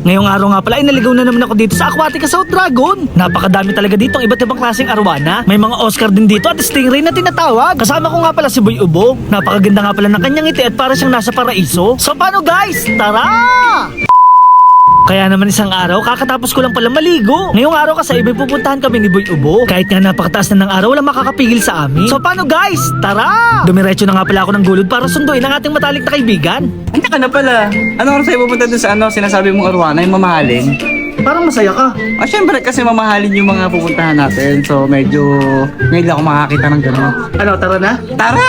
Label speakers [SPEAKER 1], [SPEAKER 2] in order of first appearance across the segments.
[SPEAKER 1] Ngayong araw nga pala ay naligaw na naman ako dito sa Aquatica South Dragon. Napakadami talaga dito ang iba't ibang klaseng arwana. May mga Oscar din dito at stingray na tinatawag. Kasama ko nga pala si Boy Ubo. Napakaganda nga pala ng kanyang ngiti at para siyang nasa paraiso. So paano guys? Tara! Kaya naman isang araw, kakatapos ko lang pala maligo. Ngayong araw kasi ibig pupuntahan kami ni Boy Ubo. Kahit nga napakataas na ng araw, wala makakapigil sa amin. So paano guys? Tara! Dumiretso na nga pala ako ng gulod para sunduin ang ating matalik na kaibigan.
[SPEAKER 2] Hindi ka na pala. Ano oras tayo pupunta dun sa ano, sinasabi mong arwana, yung mamahalin?
[SPEAKER 1] Parang masaya ka.
[SPEAKER 2] Ah, syempre kasi mamahalin yung mga pupuntahan natin. So, medyo ngayon lang ako makakita ng gano'n.
[SPEAKER 1] Ano, tara na?
[SPEAKER 2] Tara!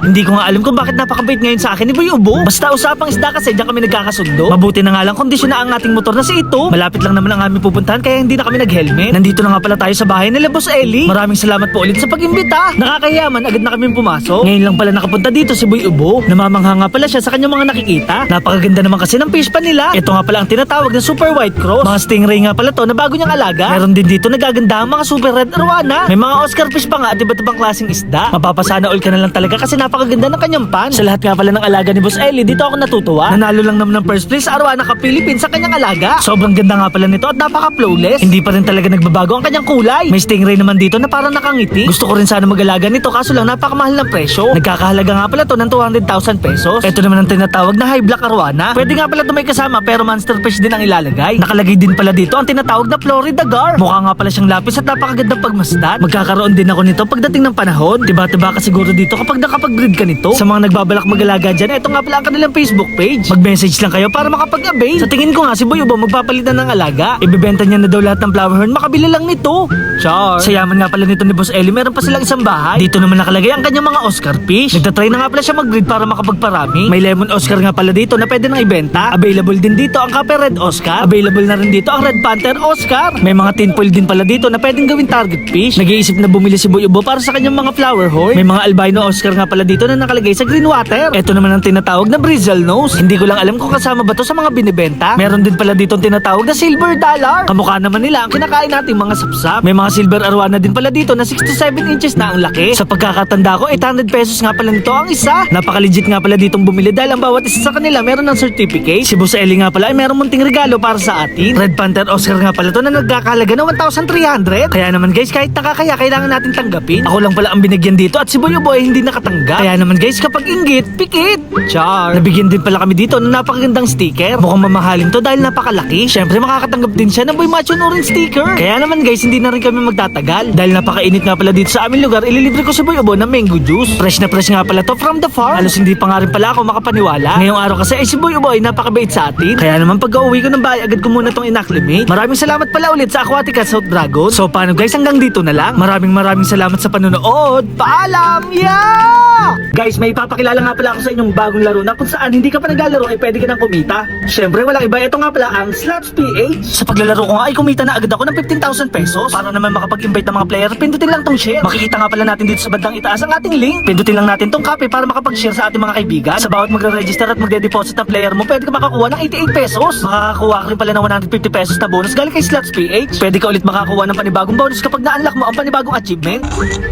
[SPEAKER 1] Hindi ko nga alam kung bakit napakabait ngayon sa akin ni Boy Ubo. Basta usapang isda kasi diyan kami nagkakasundo. Mabuti na nga lang kondisyon na ang ating motor na si ito. Malapit lang naman ang aming pupuntahan kaya hindi na kami nag-helmet. Nandito na nga pala tayo sa bahay nila Boss Ellie. Maraming salamat po ulit sa pag-imbita. Nakakayaman, agad na kami pumasok. Ngayon lang pala nakapunta dito si Boy Ubo. Namamangha nga pala siya sa kanyang mga nakikita. Napakaganda naman kasi ng fish pan nila. Ito nga pala ang tinatawag na Super White Cross. Mga stingray nga pala to na bago niyang alaga. Meron din dito nagaganda ang mga Super Red Arwana. May mga Oscar fish pa nga at iba't ibang klaseng isda. Mapapasana all ka na lang talaga kasi napakaganda ng kanyang pan. Sa lahat nga pala ng alaga ni Boss Ellie, dito ako natutuwa. Nanalo lang naman ng first place Arwana ka Philippines sa kanyang alaga. Sobrang ganda nga pala nito at napaka-flawless. Hindi pa rin talaga nagbabago ang kanyang kulay. May stingray naman dito na parang nakangiti. Gusto ko rin sana mag-alaga nito kaso lang napakamahal ng presyo. Nagkakahalaga nga pala to ng 200,000 pesos. Ito naman ang tinatawag na high black arwana. Pwede nga pala ito may kasama pero monster fish din ang ilalagay. Nakalagay din pala dito ang tinatawag na Florida Gar. Mukha nga pala siyang lapis at napakagandang pagmasdan. Magkakaroon din ako nito pagdating ng panahon. Tiba-tiba ka siguro dito kapag nakapag-breed ka nito. Sa mga nagbabalak mag-alaga dyan, ito nga pala ang kanilang Facebook page. Mag-message lang kayo para makapag-avail. Sa tingin ko nga si Boy Ubo magpapalitan ng alaga. Ibebenta niya na daw lahat ng flower horn, makabili lang nito. Char. Sa yaman nga pala nito ni Boss Ellie, meron pa silang isang bahay. Dito naman nakalagay ang kanyang mga Oscar fish. Nagtatry na nga pala siya mag-breed para makapagparami. May lemon Oscar nga pala dito na pwede nang ibenta. Available din dito ang Cape Red Oscar. Available na rin dito ang Red Panther Oscar. May mga tin foil din pala dito na pwedeng gawing target fish. Nag-iisip na bumili si Boy Ubo para sa kanyang mga flower horn. May mga albino Oscar nga pala dito na nakalagay sa green water. Ito naman ang tinatawag na bristle nose. Hindi ko lang alam kung kasama ba to sa mga binibenta. Meron din pala dito ang tinatawag na silver dollar. Kamukha naman nila ang kinakain nating mga sapsap. May mga silver arwana din pala dito na 67 inches na ang laki. Sa pagkakatanda ko, 800 pesos nga pala nito ang isa. Napaka-legit nga pala ditong bumili dahil ang bawat isa sa kanila meron ng certificate. Si Boss Ellie nga pala ay meron munting regalo para sa atin. Red Panther Oscar nga pala to na nagkakahalaga ng 1,300. Kaya naman guys, kahit nakakaya, kailangan natin tanggapin. Ako lang pala ang binigyan dito at si Boy Boy hindi nakatanggap. Kaya naman guys, kapag inggit, pikit. Char. Nabigyan din pala kami dito ng napakagandang sticker. Mukhang mamahalin to dahil napakalaki. Syempre makakatanggap din siya ng Boy Macho Norin sticker. Kaya naman guys, hindi na rin kami magtatagal. Dahil napakainit nga pala dito sa aming lugar, ililibre ko si Boy Obo ng mango juice. Fresh na fresh nga pala to from the farm. Halos hindi pa nga rin pala ako makapaniwala. Ngayong araw kasi ay si Boy Obo ay napakabait sa atin. Kaya naman pag uwi ko ng bahay, agad ko muna tong inacclimate. Maraming salamat pala ulit sa Aquatica South Dragon. So paano guys, hanggang dito na lang. Maraming maraming salamat sa panonood. Paalam! Yeah! Guys, may ipapakilala nga pala ako sa inyong bagong laro na kung saan hindi ka pa naglalaro ay pwede ka nang kumita. Siyempre, walang iba. Ito nga pala ang Slots PH. Sa paglalaro ko nga ay kumita na agad ako ng 15,000 pesos. Para naman makapag-invite ng mga player, pindutin lang tong share. Makikita nga pala natin dito sa bandang itaas ang ating link. Pindutin lang natin tong copy para makapag-share sa ating mga kaibigan. Sa bawat magre-register at magde-deposit ng player mo, pwede ka makakuha ng 88 pesos. Makakakuha ka rin pala ng 150 pesos na bonus galing kay Slots PH. Pwede ka ulit makakuha ng panibagong bonus kapag na-unlock mo ang panibagong achievement.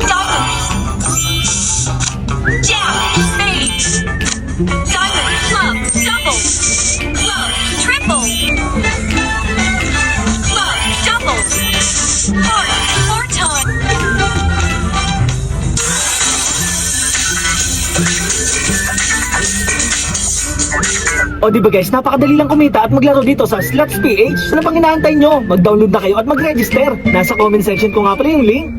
[SPEAKER 3] Jack,
[SPEAKER 1] O di ba guys, napakadali lang kumita at maglaro dito sa Slots PH. Ano pang inaantay nyo? Mag-download na kayo at mag-register. Nasa comment section ko nga pala yung link.